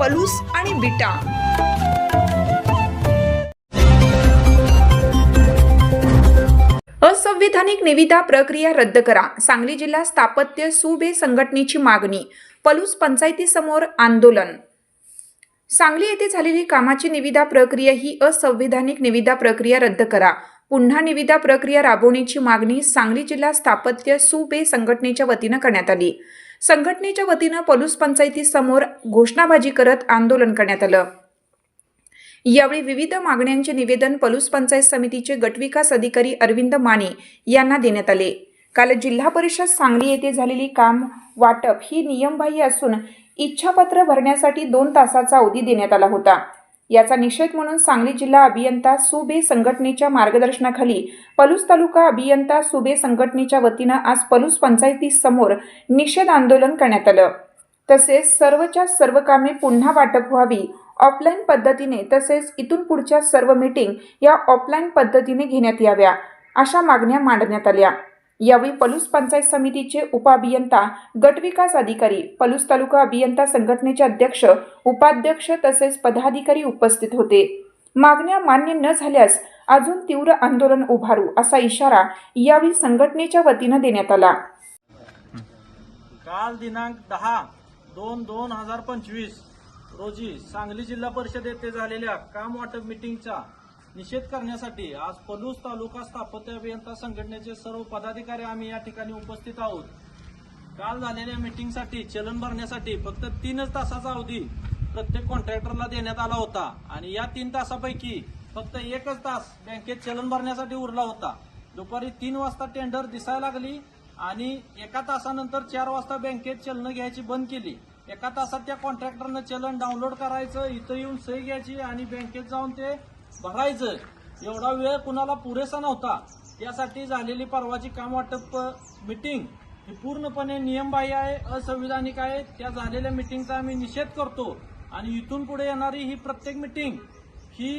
पलूस आणि बिटा. असंविधानिक निविदा प्रक्रिया रद्द करा. सांगली जिल्हा स्थापत्य सुबे संघटनेची मागणी. पलूस पंचायतीसमोर आंदोलन. सांगली येथे झालेली कामाची निविदा प्रक्रिया ही असंविधानिक निविदा प्रक्रिया रद्द करा. पुन्हा निविदा प्रक्रिया राबवण्याची मागणी सांगली जिल्हा स्थापत्य सुबे संघटनेच्या वतीनं करण्यात आली. संघटनेच्या वतीनं पलूस पंचायतीसमोर घोषणाबाजी करत आंदोलन करण्यात आलं. यावेळी विविध मागण्यांचे निवेदन पलूस पंचायत समितीचे गटविकास अधिकारी अरविंद माने यांना देण्यात आले. काल जिल्हा परिषद सांगली येथे झालेली काम वाटप ही नियमबाह्य असून इच्छापत्र भरण्यासाठी दोन तासाचा अवधी देण्यात आला होता. याचा निषेध म्हणून सांगली जिल्हा अभियंता सुबे संघटनेच्या मार्गदर्शनाखाली पलूस तालुका अभियंता सुबे संघटनेच्या वतीनं आज पलूस पंचायतीसमोर निषेध आंदोलन करण्यात आलं. तसेच सर्वच्या सर्व कामे पुन्हा वाटप व्हावी ऑफलाईन पद्धतीने तसेच इथून पुढच्या सर्व मीटिंग या ऑफलाईन पद्धतीने घेण्यात याव्या अशा मागण्या मांडण्यात आल्या. यावेळी पलूस पंचायत समितीचे उपअभियंता गटविकास अधिकारी पलूस तालुका अभियंता संघटनेचे अध्यक्ष उपाध्यक्ष तसेच पदाधिकारी उपस्थित होते. मागण्या मान्य न झाल्यास अजून तीव्र आंदोलन उभारू असा इशारा यावेळी संघटनेच्या वतीनं देण्यात आला. काल दिनांक दहा दोन दोन हजार पंचवीस रोजी सांगली जिल्हा परिषद येथे झालेल्या काम वाटप मिटिंगचा निषेध करण्यासाठी आज पलूस तालुका स्थापत्य अभियंता संघटनेचे सर्व पदाधिकारी आम्ही या ठिकाणी उपस्थित आहोत. काल झालेल्या मिटिंगसाठी चलन भरण्यासाठी फक्त तीनच तासाचा अवधी प्रत्येक कॉन्ट्रॅक्टरला देण्यात आला होता आणि या तीन तासापैकी फक्त एकच तास बँकेत चलन भरण्यासाठी उरला होता. दुपारी तीन वाजता टेंडर दिसायला लागली आणि एका तासानंतर चार वाजता बँकेत चलनं घ्यायची बंद केली. एका तासात त्या कॉन्ट्रॅक्टरनं चलन डाउनलोड करायचं इथं येऊन सही घ्यायची आणि बँकेत जाऊन ते भरायचं एवढा वेळ कुणाला पुरेसा नव्हता. यासाठी झालेली परवाची काम वाटप मिटिंग ही पूर्णपणे नियमबाह्य आहे असंविधानिक आहे. त्या झालेल्या मिटिंगचा आम्ही निषेध करतो. आणि इथून पुढे येणारी ही प्रत्येक मिटिंग ही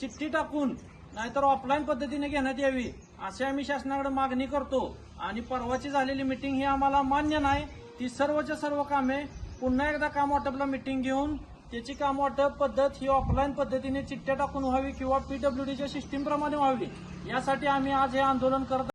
चिठ्ठी टाकून नाहीतर ऑफलाईन पद्धतीने घेण्यात यावी अशी आम्ही शासनाकडे मागणी करतो. आणि परवाची झालेली मिटिंग ही आम्हाला मान्य नाही. ती सर्वच्या सर्व कामे पुन्हा एकदा काम वाटपला मिटिंग घेऊन त्याची काम वाटप पद्धत ही ऑफलाईन पद्धतीने चिठ्ठ्या टाकून व्हावी किंवा पीडब्ल्यूडीच्या सिस्टीमप्रमाणे व्हावी. यासाठी आम्ही आज हे आंदोलन करत